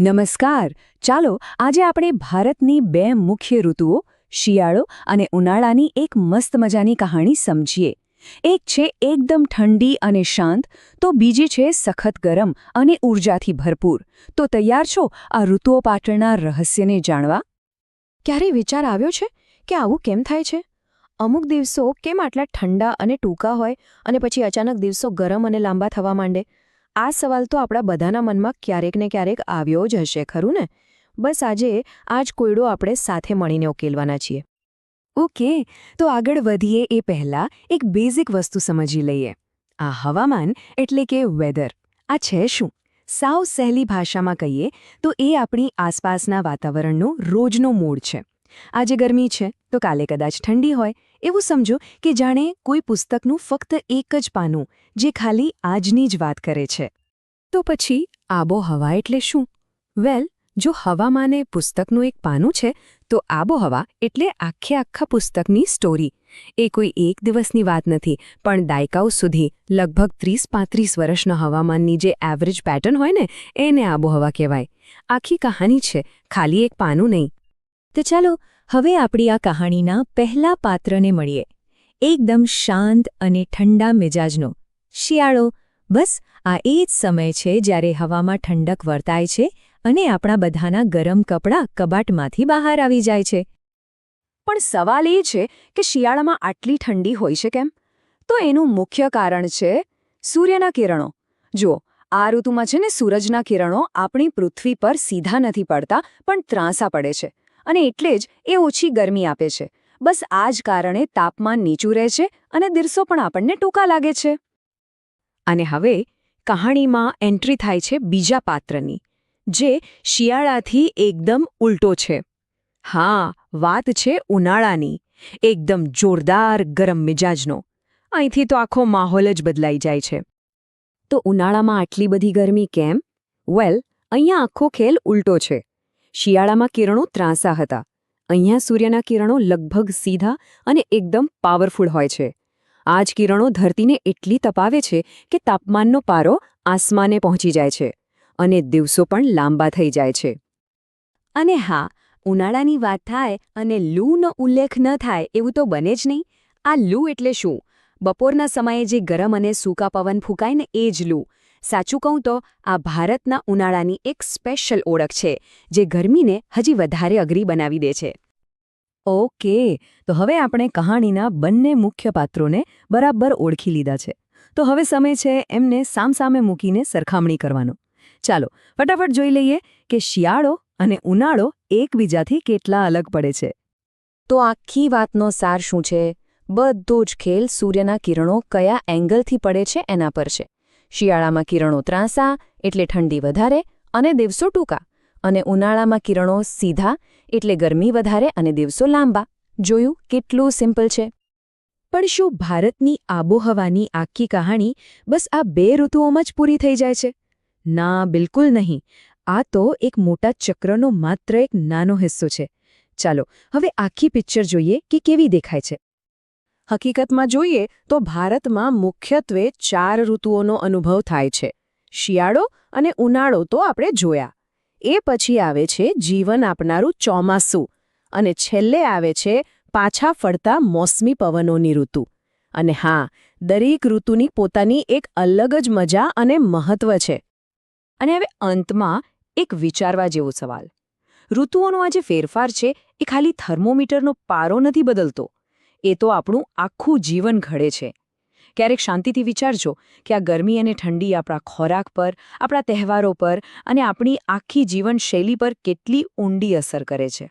નમસ્કાર. ચાલો, આજે આપણે ભારતની બે મુખ્ય ઋતુઓ, શિયાળો અને ઉનાળાની એક મસ્ત મજાની કહાણી સમજીએ. એક છે એકદમ ઠંડી અને શાંત, તો બીજી છે સખત ગરમ અને ઊર્જાથી ભરપૂર. તો તૈયાર છો આ ઋતુઓ પાટણના રહસ્યને જાણવા? ક્યારે વિચાર આવ્યો છે કે આવું કેમ થાય છે? અમુક દિવસો કેમ આટલા ઠંડા અને ટૂંકા હોય અને પછી અચાનક દિવસો ગરમ અને લાંબા થવા માંડે? આ સવાલ તો આપણા બધાના મનમાં ક્યારેક ને ક્યારેક આવ્યો જ હશે, ખરું ને? બસ આજે આ જ કોયડો આપણે સાથે મળીને ઉકેલવાના છીએ. ઓકે, તો આગળ વધીએ એ પહેલા એક બેઝિક વસ્તુ સમજી લઈએ. આ હવામાન એટલે કે વેધર આ છે શું? સાવ સહેલી ભાષામાં કહીએ તો એ આપણી આસપાસના વાતાવરણનો રોજનો મૂડ છે. આજે ગરમી છે, તો કાલે કદાચ ઠંડી હોય. એવું સમજો કે જાણે કોઈ પુસ્તકનું ફક્ત એક જ પાનું, જે ખાલી આજની જ વાત કરે છે. તો પછી આબોહવા એટલે શું? વેલ, જો હવામાને પુસ્તકનું એક પાનું છે, તો આબોહવા એટલે આખે આખા પુસ્તકની સ્ટોરી એ કોઈ એક દિવસની વાત નથી, પણ દાયકાઓ સુધી, લગભગ ત્રીસ પાંત્રીસ વર્ષના હવામાનની જે એવરેજ પેટર્ન હોય ને, એને આબોહવા કહેવાય. આખી કહાની છે, ખાલી એક પાનું નહીં. તો ચાલો હવે આપણી આ કહાણીના પહેલા પાત્રને મળીએ. એકદમ શાંત અને ઠંડા મિજાજનો. શિયાળો, બસ, આ એ જ સમય છે જ્યારે હવામાં ઠંડક વર્તાય છે અને આપણા બધાના ગરમ કપડાં કબાટમાંથી બહાર આવી જાય છે. પણ સવાલ એ છે કે શિયાળામાં આટલી ઠંડી હોય છે કેમ? તો એનું મુખ્ય કારણ છે સૂર્યના કિરણો. જુઓ, આ ઋતુમાં છે ને સૂરજના કિરણો આપણી પૃથ્વી પર સીધા નથી પડતા પણ ત્રાંસા પડે છે. અને એટલે જ એ ઓછી ગરમી આપે છે. બસ આ જ કારણે તાપમાન નીચું રહે છે અને દિવસો પણ આપણને ટૂંકા લાગે છે. અને હવે કહાણીમાં એન્ટ્રી થાય છે બીજા પાત્રની, જે શિયાળાથી એકદમ ઉલટો છે. હા, વાત છે ઉનાળાની, એકદમ જોરદાર ગરમ મિજાજનો. અહીંથી તો આખો માહોલ જ બદલાઈ જાય છે. તો ઉનાળામાં આટલી બધી ગરમી કેમ? વેલ અહીંયા આખો ખેલ ઉલટો છે. શિયાળામાં કિરણો ત્રાંસા હતા. અહીંયા સૂર્યના કિરણો લગભગ સીધા અને એકદમ પાવરફુલ હોય છે. આ જ કિરણો ધરતીને એટલી તપાવે છે કે તાપમાનનો પારો આસમાને પહોંચી જાય છે અને દિવસો પણ લાંબા થઈ જાય છે. અને હા, ઉનાળાની વાત થાય અને લૂનો ઉલ્લેખ ન થાય એવું તો બને જ નહીં. આ લૂ એટલે શું? બપોરના સમયે જે ગરમ અને સૂકા પવન ફૂંકાય ને એ જ લૂ. સાચું કહું તો, આ ભારતના ઉનાળાની એક સ્પેશિયલ ઓળખ છે, જે ગરમીને હજી વધારે અઘરી બનાવી દે છે. ઓકે, તો હવે આપણે કહાણીના બંને મુખ્ય પાત્રોને બરાબર ઓળખી લીધા છે. તો હવે સમય છે એમને સામસામે મૂકીને સરખામણી કરવાનો. ચાલો, ફટાફટ જોઈ લઈએ કે શિયાળો અને ઉનાળો એકબીજાથી કેટલા અલગ પડે છે. તો આખી વાતનો સાર શું છે? બધો જ ખેલ સૂર્યના કિરણો કયા એંગલથી પડે છે એના પર છે. શિયાળામાં કિરણો ત્રાંસા, એટલે ઠંડી વધારે અને દિવસો ટૂંકા. અને ઉનાળામાં કિરણો સીધા, એટલે ગરમી વધારે અને દિવસો લાંબા. જોયું કેટલું સિમ્પલ છે? પણ શું ભારતની આબોહવાની આખી કહાણી બસ આ બે ઋતુઓમાં જ પૂરી થઈ જાય છે? ના, બિલકુલ નહીં. આ તો એક મોટા ચક્રનો માત્ર એક નાનો હિસ્સો છે. ચાલો, હવે આખી પિક્ચર જોઈએ કે કેવી દેખાય છે. હકીકતમાં જોઈએ તો ભારતમાં મુખ્યત્વે ચાર ઋતુઓનો અનુભવ થાય છે. શિયાળો અને ઉનાળો તો આપણે જોયા. એ પછી આવે છે જીવન આપનારું ચોમાસું અને છેલ્લે આવે છે પાછા ફરતા મોસમી પવનોની ઋતુ. અને હા, દરેક ઋતુની પોતાની એક અલગ જ મજા અને મહત્વ છે. અને હવે અંતમાં એક વિચારવા જેવો સવાલ. ઋતુઓનો આ જે ફેરફાર છે એ ખાલી થર્મોમીટરનો પારો નથી બદલતો. એ તો આપણું આખું જીવન ઘડે છે. ક્યારેક શાંતિથી વિચારજો કે આ ગરમી અને ઠંડી આપણા ખોરાક પર, આપણા તહેવારો પર અને આપણી આખી જીવનશૈલી પર કેટલી ઊંડી અસર કરે છે.